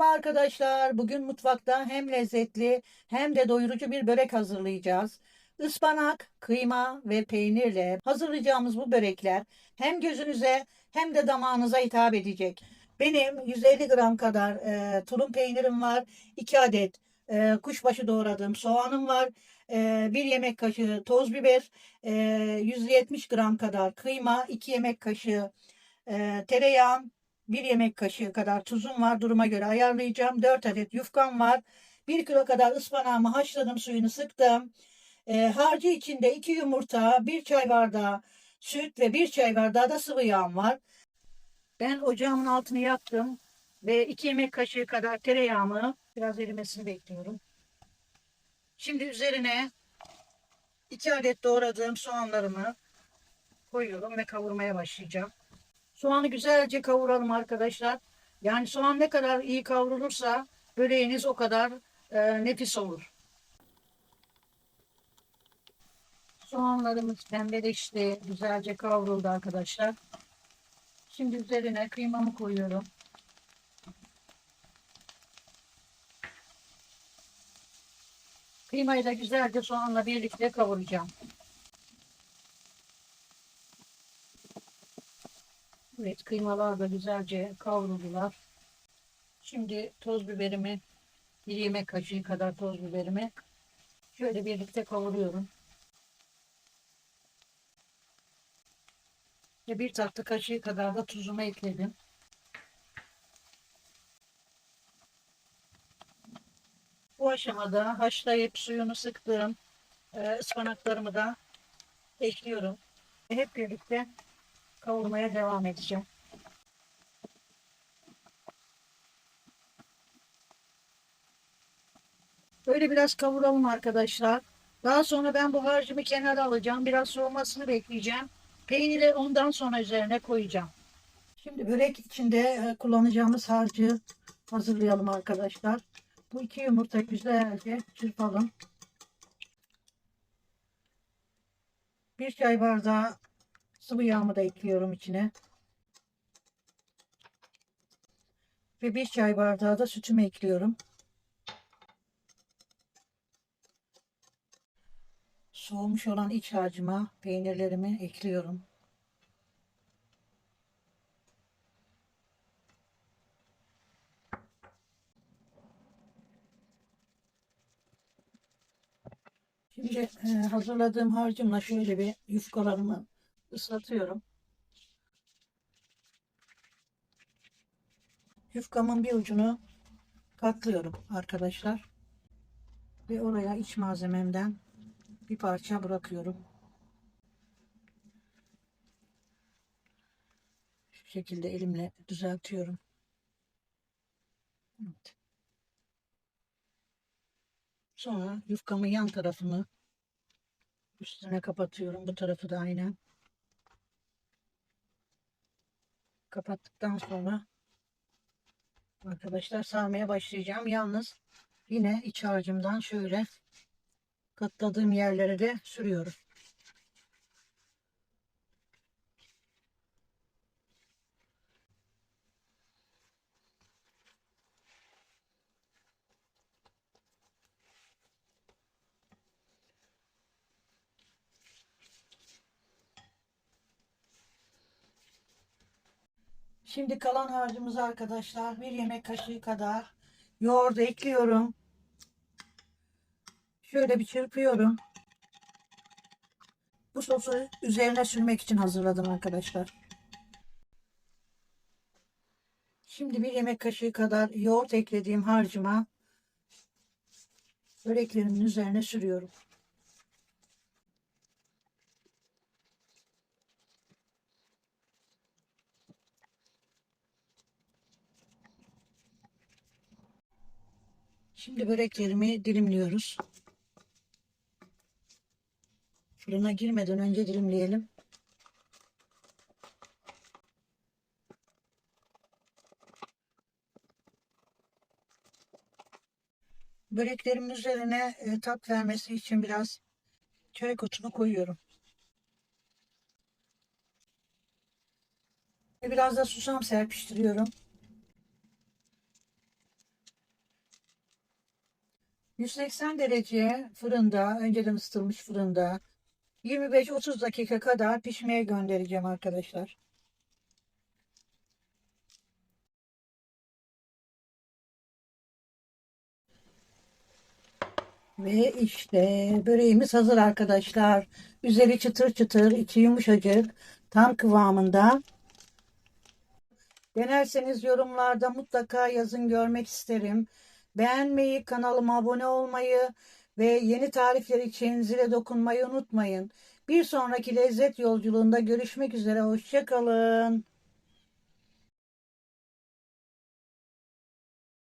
Merhaba arkadaşlar. Bugün mutfakta hem lezzetli hem de doyurucu bir börek hazırlayacağız. Ispanak, kıyma ve peynirle hazırlayacağımız bu börekler hem gözünüze hem de damağınıza hitap edecek. Benim 150 gram kadar e, tulum peynirim var. 2 adet e, kuşbaşı doğradığım soğanım var. E, 1 yemek kaşığı toz biber, e, 170 gram kadar kıyma, 2 yemek kaşığı e, tereyağım, 1 yemek kaşığı kadar tuzum var. Duruma göre ayarlayacağım. 4 adet yufkam var. 1 kilo kadar ıspanağımı haşladım. Suyunu sıktım. E, harcı içinde 2 yumurta, 1 çay bardağı süt ve 1 çay bardağı da sıvı yağım var. Ben ocağımın altını yaktım. Ve 2 yemek kaşığı kadar tereyağımı biraz erimesini bekliyorum. Şimdi üzerine 2 adet doğradığım soğanlarımı koyuyorum ve kavurmaya başlayacağım. Soğanı güzelce kavuralım arkadaşlar. Yani soğan ne kadar iyi kavrulursa böreğiniz o kadar e, nefis olur. Soğanlarımız pembeleşti. Güzelce kavruldu arkadaşlar. Şimdi üzerine kıymamı koyuyorum. Kıymayı da güzelce soğanla birlikte kavuracağım. Evet kıymalar da güzelce kavruldular. Şimdi toz biberimi bir yemek kaşığı kadar toz biberimi şöyle birlikte kavuruyorum. Ve bir tatlı kaşığı kadar da tuzumu ekledim. Bu aşamada haşlayıp suyunu sıktığım e, ıspanaklarımı da ekliyorum. Hep birlikte kavurmaya devam edeceğim. Böyle biraz kavuralım arkadaşlar. Daha sonra ben bu harcımı kenara alacağım. Biraz soğumasını bekleyeceğim. Peyniri ondan sonra üzerine koyacağım. Şimdi börek içinde e, kullanacağımız harcı hazırlayalım arkadaşlar. Bu iki yumurta güzelce çırpalım. Bir çay bardağı sıvı yağımı da ekliyorum içine. Ve bir çay bardağı da sütümü ekliyorum. Soğumuş olan iç harcıma peynirlerimi ekliyorum. Şimdi e, hazırladığım harcımla şöyle bir yufkalarımı ıslatıyorum. Yufkamın bir ucunu katlıyorum arkadaşlar. Ve oraya iç malzememden bir parça bırakıyorum. Şu şekilde elimle düzeltiyorum. Evet. Sonra yufkamın yan tarafını üstüne kapatıyorum. Bu tarafı da aynen. Kapattıktan sonra arkadaşlar sarmaya başlayacağım. Yalnız yine iç harcımdan şöyle katladığım yerlere de sürüyorum. Şimdi kalan harcımızı arkadaşlar bir yemek kaşığı kadar yoğurdu ekliyorum. Şöyle bir çırpıyorum. Bu sosu üzerine sürmek için hazırladım arkadaşlar. Şimdi bir yemek kaşığı kadar yoğurt eklediğim harcıma böreklerimin üzerine sürüyorum. Şimdi böreklerimi dilimliyoruz. Fırına girmeden önce dilimleyelim. Böreklerimin üzerine e, tat vermesi için biraz çörek otunu koyuyorum. Biraz da susam serpiştiriyorum. 180 derece fırında, önceden ısıtılmış fırında 25-30 dakika kadar pişmeye göndereceğim arkadaşlar. Ve işte böreğimiz hazır arkadaşlar. Üzeri çıtır çıtır, içi yumuşacık, tam kıvamında. Denerseniz yorumlarda mutlaka yazın görmek isterim. Beğenmeyi, kanalıma abone olmayı ve yeni tarifler için dokunmayı unutmayın. Bir sonraki lezzet yolculuğunda görüşmek üzere. Hoşçakalın.